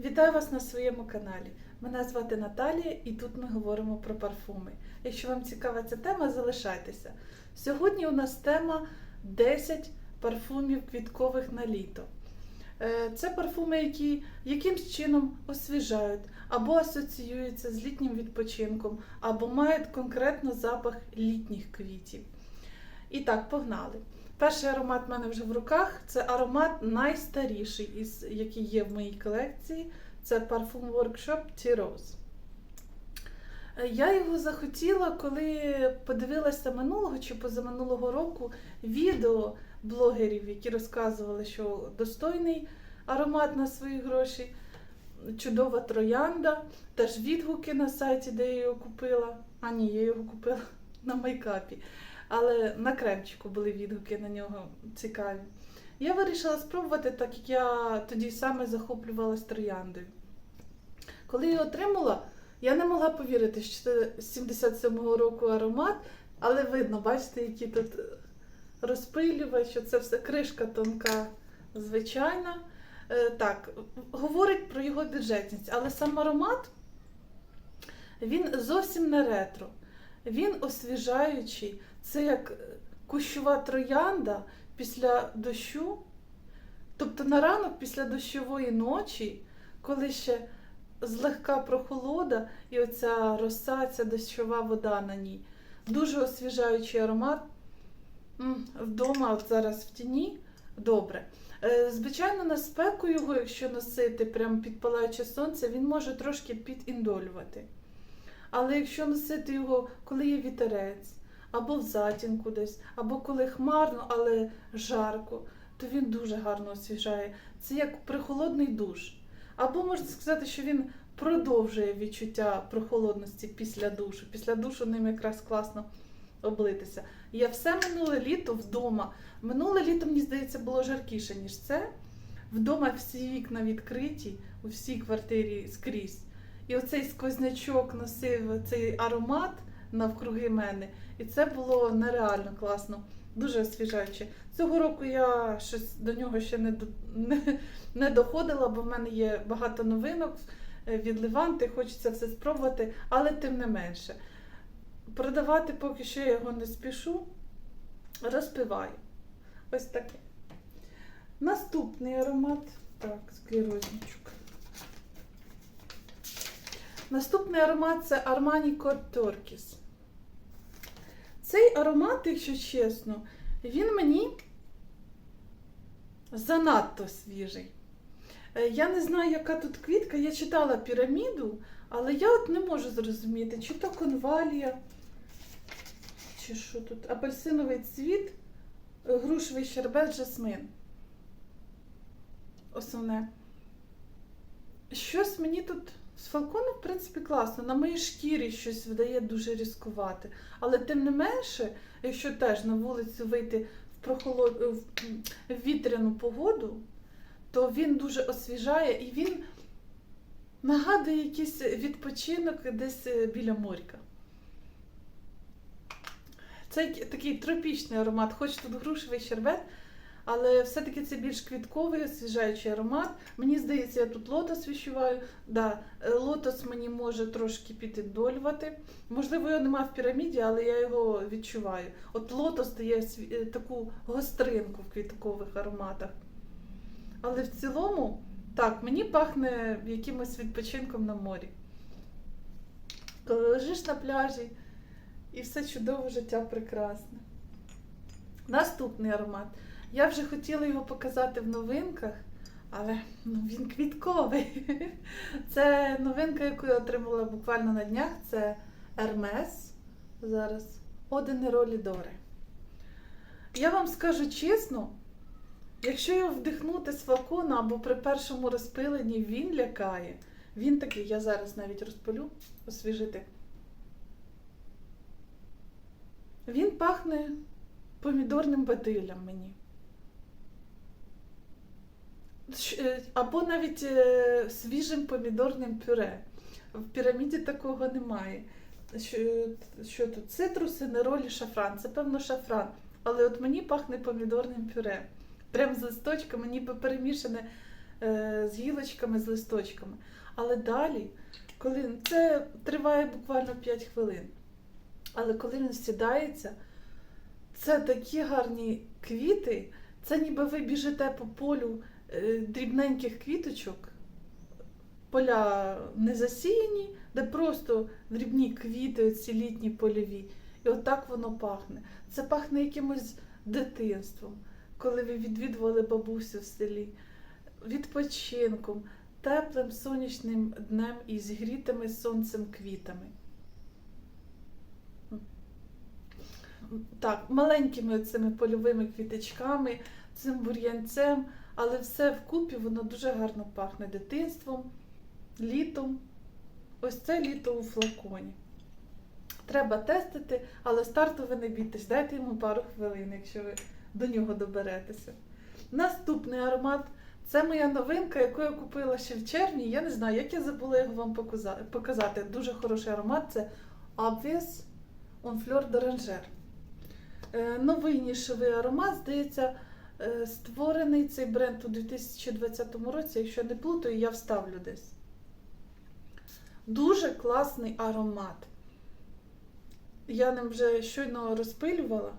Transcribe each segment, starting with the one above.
Вітаю вас на своєму каналі. Мене звати Наталія і тут ми говоримо про парфуми. Якщо вам цікава ця тема, залишайтеся. Сьогодні у нас тема 10 парфумів квіткових на літо. Е, Це парфуми, які якимсь чином освіжають або асоціюються з літнім відпочинком, або мають конкретно запах літніх квітів. І так, погнали. Перший аромат в мене вже в руках. Це аромат найстаріший, із, який є в моїй колекції. Це парфум Workshop Tea Rose. Е, Я його захотіла, коли подивилася минулого чи позаминулого року відео блогерів, які розказували, що достойний аромат на свої гроші, чудова троянда, теж відгуки на сайті, де я його купила. А ні, я його купила на майкапі. Але на кремчику були відгуки на нього цікаві. Я вирішила спробувати, так як я тоді саме захоплювалась трояндою. Коли я отримала, я не могла повірити, що це з 77-го року аромат, але видно, бачите, які тут розпилювач, що це все кришка тонка, звичайна. Е, Так, говорить про його бюджетність, але сам аромат він зовсім не ретро. Він освіжаючий. Це як кущова троянда після дощу. Тобто на ранок після дощової ночі, коли ще злегка прохолода і оця роса, ця дощова вода на ній. Дуже освіжаючий аромат. Вдома, от зараз в тіні, добре. Е, Звичайно, на спеку його, якщо носити прямо під палаюче сонце, він може трошки підіндолювати. Але якщо носити його, коли є вітерець, або в затінку десь, або коли хмарно, але жарко, то він дуже гарно освіжає. Це як прихолодний душ. Або можна сказати, що він продовжує відчуття прохолодності після душу. Після душу ним якраз класно облитися. Я все минуле літо вдома. Минуле літо, мені здається, було жаркіше, ніж це. Вдома всі вікна відкриті, у всій квартирі скрізь. І оцей сквознячок носив цей аромат навкруги мене. І це було нереально класно, дуже освіжаюче. Цього року я щось до нього ще не, не, не доходила, бо в мене є багато новинок е, від Леванти, хочеться все спробувати, але тим не менше. Продавати поки що я його не спішу, розпиваю. Ось таке. Наступний аромат. Так, склерозничок. Наступний аромат це Armani Code Turquoise. Цей аромат, якщо чесно, він мені занадто свіжий. Е, Я не знаю, яка тут квітка. Я читала піраміду, але я от не можу зрозуміти, чи то конвалія, чи що тут, апельсиновий цвіт, грушевий щербет, жасмин. Основне. Щось мені тут з фалконом, в принципі, класно. На моїй шкірі щось видає дуже різкувати. Але тим не менше, якщо теж на вулицю вийти в, прохолод... в в вітряну погоду, то він дуже освіжає і він нагадує якийсь відпочинок десь е, біля моря. Це такий тропічний аромат, хоч тут грушевий щербет, але все-таки це більш квітковий, освіжаючий аромат. Мені здається, я тут лотос відчуваю. Да, е, лотос мені може трошки піддолювати. Можливо, його немає в піраміді, але я його відчуваю. От лотос дає е, таку гостринку в квіткових ароматах. Але в цілому, так, мені пахне якимось відпочинком на морі. Коли лежиш на пляжі і все чудове життя прекрасне. Наступний аромат. Я вже хотіла його показати в новинках, але ну, він квітковий. Це новинка, яку я отримала буквально на днях. Це Hermes. Зараз Одене Ролі Дори. Я вам скажу чесно, якщо його вдихнути з флакона або при першому розпиленні він лякає. Він такий, я зараз навіть розпилю, освіжити. Він пахне помідорним бадилям мені. Е, Або навіть е, свіжим помідорним пюре. В піраміді такого немає. Що, що тут? Цитруси, неролі, шафран. Це певно шафран. Але от мені пахне помідорним пюре. Прям з листочками, ніби перемішане е, з гілочками, з листочками. Але далі, коли це триває буквально 5 хвилин. Але коли він сідається, це такі гарні квіти, це ніби ви біжите по полю дрібненьких квіточок, поля не засіяні, де просто дрібні квіти, оці літні польові. І отак воно пахне. Це пахне якимось дитинством, коли ви відвідували бабусю в селі, відпочинком, теплим сонячним днем і зігрітими сонцем квітами. Так, маленькими цими польовими квіточками, цим бур'янцем, але все вкупі воно дуже гарно пахне дитинством, літом. Ось це літо у флаконі. Треба тестити, але старту ви не бійтесь, дайте йому пару хвилин, якщо ви до нього доберетеся. Наступний аромат це моя новинка, яку я купила ще в червні. Я не знаю, як я забула його вам показати. Дуже хороший аромат це Obvious On Fleur d'Oranger. Е, Новий нішевий аромат, здається, створений цей бренд у 2020 році. Якщо не плутаю, я вставлю десь. Дуже класний аромат. Я ним вже щойно розпилювала.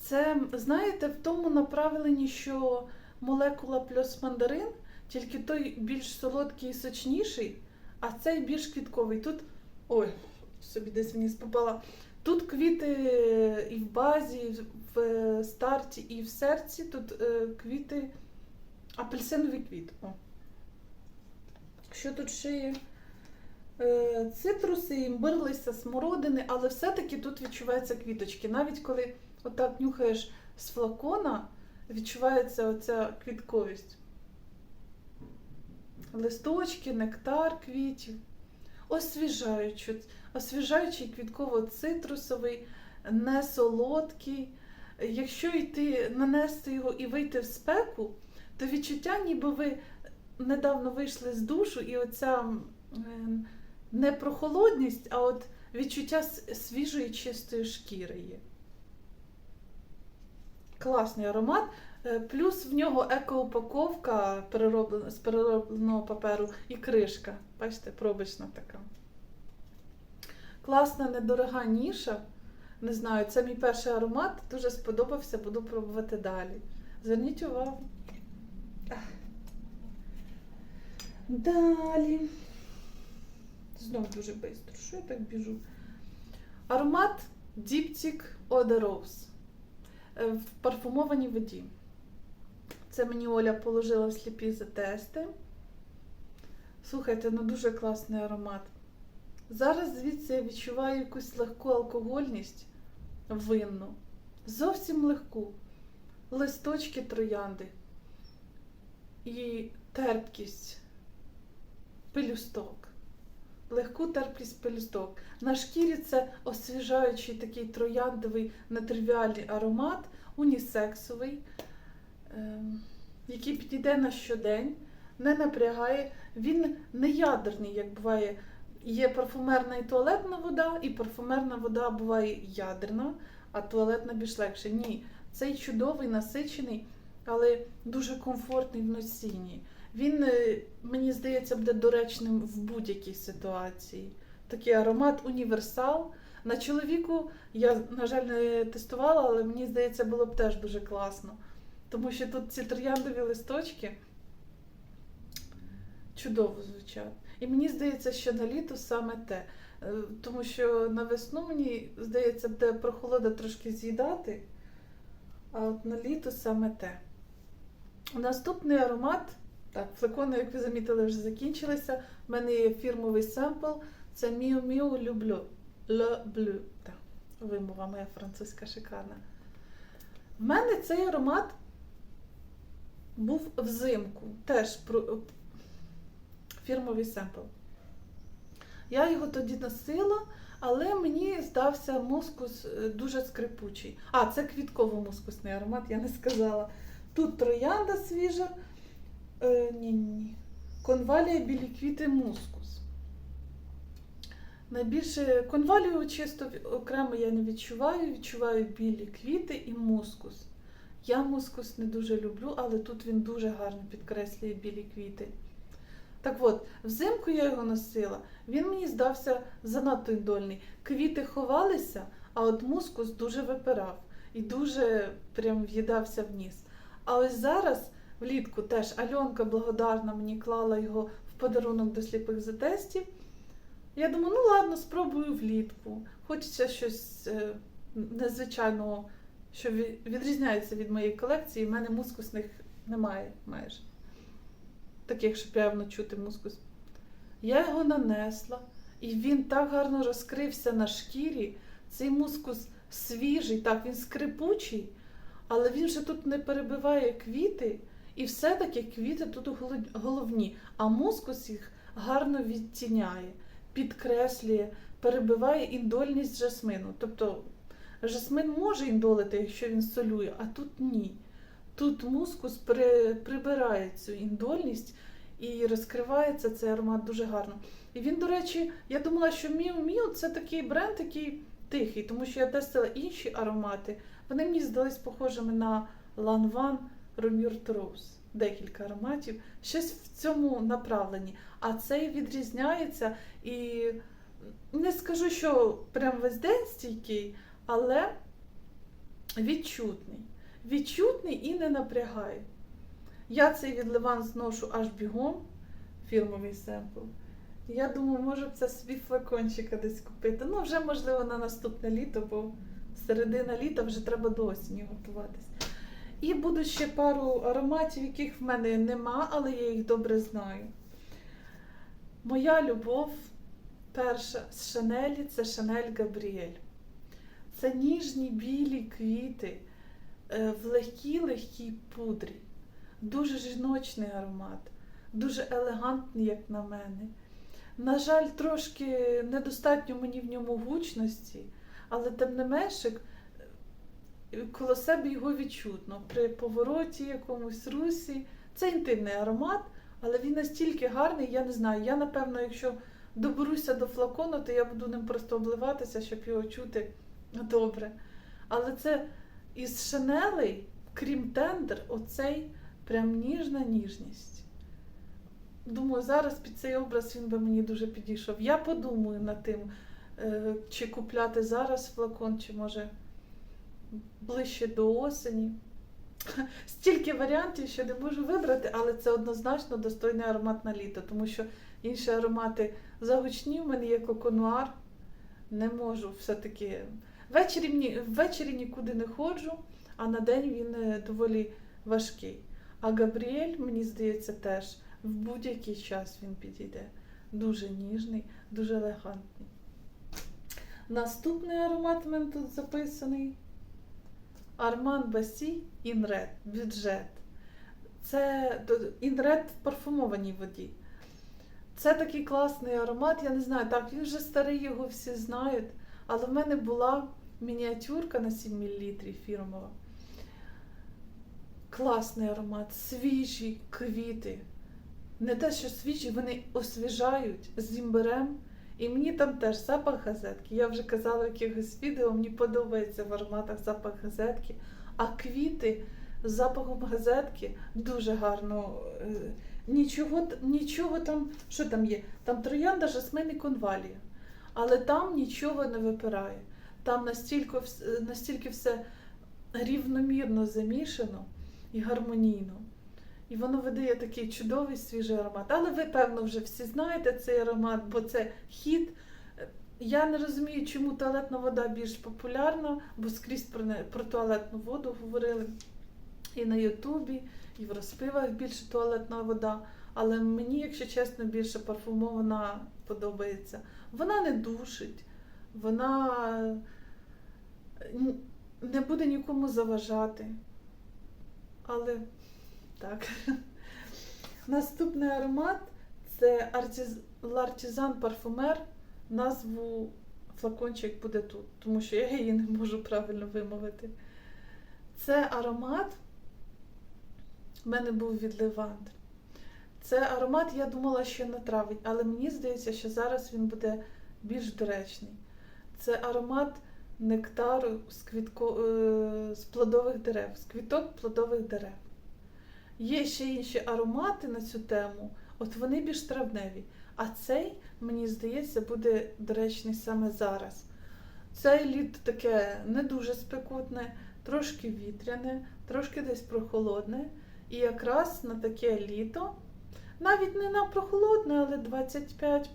Це, знаєте, в тому направленні, що молекула плюс мандарин, тільки той більш солодкий і сочніший, а цей більш квітковий. Тут. Ой, собі десь вниз попала. Тут квіти і в базі, і в старті, і в серці. Тут е, квіти, апельсиновий квіт. О. Що тут ще є? Е, Цитруси, імбир, смородини, але все-таки тут відчуваються квіточки. Навіть коли отак нюхаєш з флакона, відчувається оця квітковість. Листочки, нектар квітів. Освіжаючий, освіжаючий квітково-цитрусовий, не солодкий. Якщо йти нанести його і вийти в спеку, то відчуття, ніби ви недавно вийшли з душу, і оця е, не прохолодність, а от відчуття свіжої чистої шкіри є. Класний аромат. Е, Плюс в нього екоупаковка з переробленого паперу і кришка. Бачите, пробочна така. Класна, недорога ніша. Не знаю, це мій перший аромат. Дуже сподобався, буду пробувати далі. Зверніть увагу. Далі. Знов дуже швидко. Що я так біжу? Аромат Eau Rose е, в парфумованій воді. Це мені Оля положила в сліпі затести. Слухайте, ну дуже класний аромат. Зараз звідси я відчуваю якусь легку алкогольність винну. Зовсім легку. Листочки троянди. І терпкість. Пелюсток. Легку терпкість пелюсток. На шкірі це освіжаючий такий трояндовий нетривіальний аромат, унісексовий, ем, який підійде на щодень, не напрягає. Він не ядерний, як буває. Є парфумерна і туалетна вода, і парфумерна вода буває ядерна, а туалетна більш легше. Ні, цей чудовий, насичений, але дуже комфортний в носінні. Він, е, мені здається, буде доречним в будь-якій ситуації. Такий аромат універсал. На чоловіку я, на жаль, не тестувала, але мені здається, було б теж дуже класно. Тому що тут ці трояндові листочки чудово звучать. І мені здається, що на літо саме те. Е, Тому що на весну, мені здається, буде прохолода трошки з'їдати, а от на літо саме те. Наступний аромат. Так, флакони, як ви замітили, вже закінчилися. У мене є фірмовий семпл. Це Miu Miu Люблю. Le Bleu. Так, вимова моя французька шикарна. В мене цей аромат був взимку. Теж фірмовий семпл. Я його тоді носила, але мені здався мускус е, дуже скрипучий. А, це квітково-мускусний аромат, я не сказала. Тут троянда свіжа. Е, ні, ні. Конвалія білі квіти мускус. Найбільше конвалію чисто окремо я не відчуваю, відчуваю білі квіти і мускус. Я мускус не дуже люблю, але тут він дуже гарно підкреслює білі квіти. Так от, взимку я його носила, він мені здався занадто індольний. Квіти ховалися, а от мускус дуже випирав і дуже прям в'їдався в ніс. А ось зараз, влітку, теж Альонка благодарна мені клала його в подарунок до сліпих затестів. Я думаю, ну ладно, спробую влітку. Хочеться щось е, незвичайного, що відрізняється від моєї колекції. У мене мускусних немає майже. Таких, щоб явно чути мускус. Я його нанесла, і він так гарно розкрився на шкірі. Цей мускус свіжий, так, він скрипучий, але він же тут не перебиває квіти, і все-таки квіти тут головні, а мускус їх гарно відтіняє, підкреслює, перебиває індольність жасмину. Тобто жасмин може індолити, якщо він солює, а тут ні. Тут мускус при, прибирає цю індольність і розкривається цей аромат дуже гарно. І він, до речі, я думала, що Міу Міу це такий бренд, який тихий, тому що я тестила інші аромати. Вони мені здались похожими на Lanvin Romure Rose. Декілька ароматів. Щось в цьому направленні. А цей відрізняється і не скажу, що прям весь день стійкий, але відчутний. Відчутний і не напрягає. Я цей від Ливан зношу аж бігом, фірмовий семпл. Я думаю, може б це собі флакончика десь купити. Ну, вже можливо на наступне літо, бо середина літа вже треба до осені готуватись. І будуть ще пару ароматів, яких в мене нема, але я їх добре знаю. Моя любов перша з Шанелі це Шанель Габріель. Це ніжні білі квіти в легкій легкій пудрі. Дуже жіночний аромат, дуже елегантний, як на мене. На жаль, трошки недостатньо мені в ньому гучності, але тим не менше, е, коло себе його відчутно. При повороті якомусь русі. Це інтимний аромат, але він настільки гарний, я не знаю. Я, напевно, якщо доберуся до флакону, то я буду ним просто обливатися, щоб його чути добре. Але це із шанелей, крім тендер, оцей прям ніжна ніжність. Думаю, зараз під цей образ він би мені дуже підійшов. Я подумаю над тим, е, чи купляти зараз флакон, чи може ближче до осені. Стільки варіантів, що не можу вибрати, але це однозначно достойний аромат на літо, тому що інші аромати загучні, в мене є коконуар. Не можу все-таки. Ввечері, ввечері нікуди не ходжу, а на день він е, доволі важкий. А Габріель, мені здається, теж в будь-який час він підійде. Дуже ніжний, дуже елегантний. Наступний аромат в мене тут записаний. Арман Басі Інред, бюджет. Це інред в парфумованій воді. Це такий класний аромат, я не знаю, так, він вже старий, його всі знають. Але в мене була мініатюрка на 7 мл фірмова. Класний аромат, свіжі квіти. Не те, що свіжі, вони освіжають з імбирем. І мені там теж запах газетки. Я вже казала в якихось відео, мені подобається в ароматах запах газетки. А квіти з запахом газетки дуже гарно. е, Нічого, нічого там, що там є? Там троянда, жасмин і конвалія. Але там нічого не випирає. Там настільки, настільки все рівномірно замішано і гармонійно. І воно видає такий чудовий свіжий аромат. Але ви, певно, вже всі знаєте цей аромат, бо це хіт. Я не розумію, чому туалетна вода більш популярна, бо скрізь про, не, про туалетну воду говорили і на Ютубі, і в розпивах більше туалетна вода. Але мені, якщо чесно, більше парфумована подобається. Вона не душить, вона не буде нікому заважати. Але так. Наступний аромат це. L'Artisan Parfumer. Назву флакончик буде тут, тому що я її не можу правильно вимовити. Це аромат в мене був від Левант. Це аромат, я думала, що не травить, але мені здається, що зараз він буде більш доречний. Це аромат нектару з, квітко... е, з плодових дерев, з квіток плодових дерев. Є ще інші аромати на цю тему, от вони більш травневі. А цей, мені здається, буде доречний саме зараз. Цей літо таке не дуже спекутне, трошки вітряне, трошки десь прохолодне. І якраз на таке літо, навіть не на прохолодне, але 25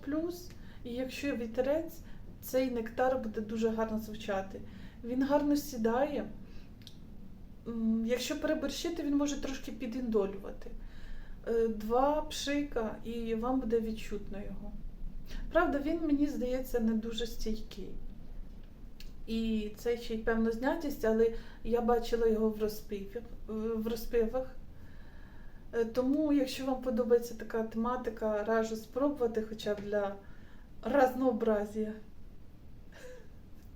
і якщо вітерець, цей нектар буде дуже гарно звучати. Він гарно сідає. Якщо переборщити, він може трошки підіндолювати. Е, Два пшика, і вам буде відчутно його. Правда, він, мені здається, не дуже стійкий. І це ще й певна знятість, але я бачила його в розпівах. В розпівах. Е, Тому, якщо вам подобається така тематика, раджу спробувати хоча б для разнообразія.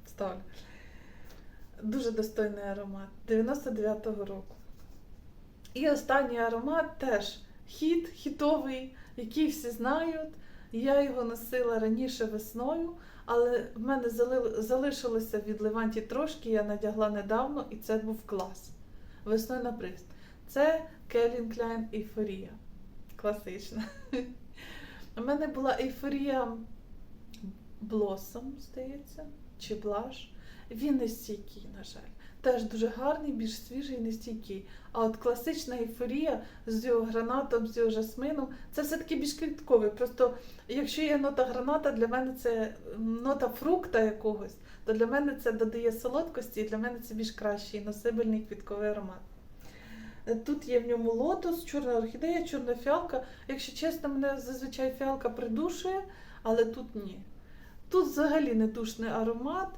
Ставлю. Дуже достойний аромат 99-го року. І останній аромат теж хіт, хітовий, який всі знають. Я його носила раніше весною, але в мене залишилося від Леванті трошки, я надягла недавно, і це був клас. Весною на приз. Це Calvin Klein Ейфорія. Класична. У мене була ейфорія Blossom, здається, чи блаш. Він не стійкий, на жаль. Теж дуже гарний, більш свіжий не стійкий. А от класична ейфорія з його гранатом, з його жасмином, це все-таки більш квітковий. Просто якщо є нота граната, для мене це нота фрукта якогось, то для мене це додає солодкості, і для мене це більш кращий носибельний квітковий аромат. Тут є в ньому лотос, чорна орхідея, чорна фіалка. Якщо чесно, мене зазвичай фіалка придушує, але тут ні. Тут взагалі не душний аромат,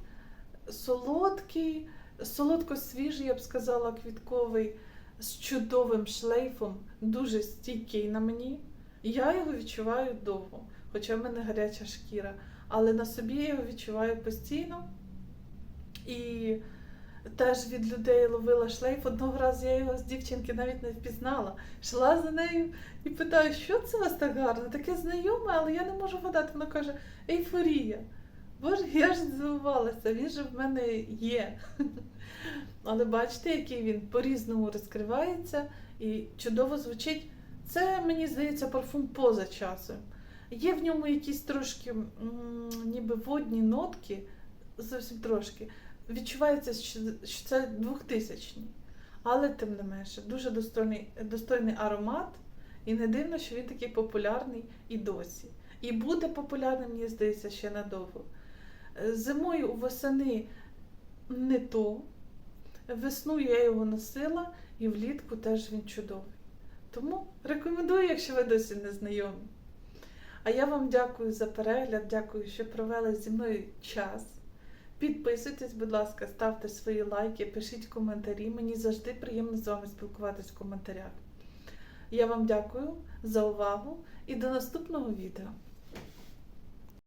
солодкий, солодко-свіжий, я б сказала, квітковий, з чудовим шлейфом, дуже стійкий на мені. Я його відчуваю довго, хоча в мене гаряча шкіра, але на собі я його відчуваю постійно. І теж від людей ловила шлейф. Одного разу я його з дівчинки навіть не впізнала. Йшла за нею і питаю, що це у вас так гарно? Таке знайоме, але я не можу вгадати. Вона каже, ейфорія. Боже, я ж здивувалася, він же в мене є. Але бачите, який він по-різному розкривається і чудово звучить. Це, мені здається, парфум поза часом. Є в ньому якісь трошки ніби водні нотки, зовсім трошки. Відчувається, що це 2000 Але тим не менше, дуже достойний, достойний аромат, і не дивно, що він такий популярний і досі. І буде популярним, мені здається, ще надовго. Зимою восени не то. Весною я його носила, і влітку теж він чудовий. Тому рекомендую, якщо ви досі не знайомі. А я вам дякую за перегляд, дякую, що провели зі мною час. Підписуйтесь, будь ласка, ставте свої лайки, пишіть коментарі. Мені завжди приємно з вами спілкуватись в коментарях. Я вам дякую за увагу і до наступного відео.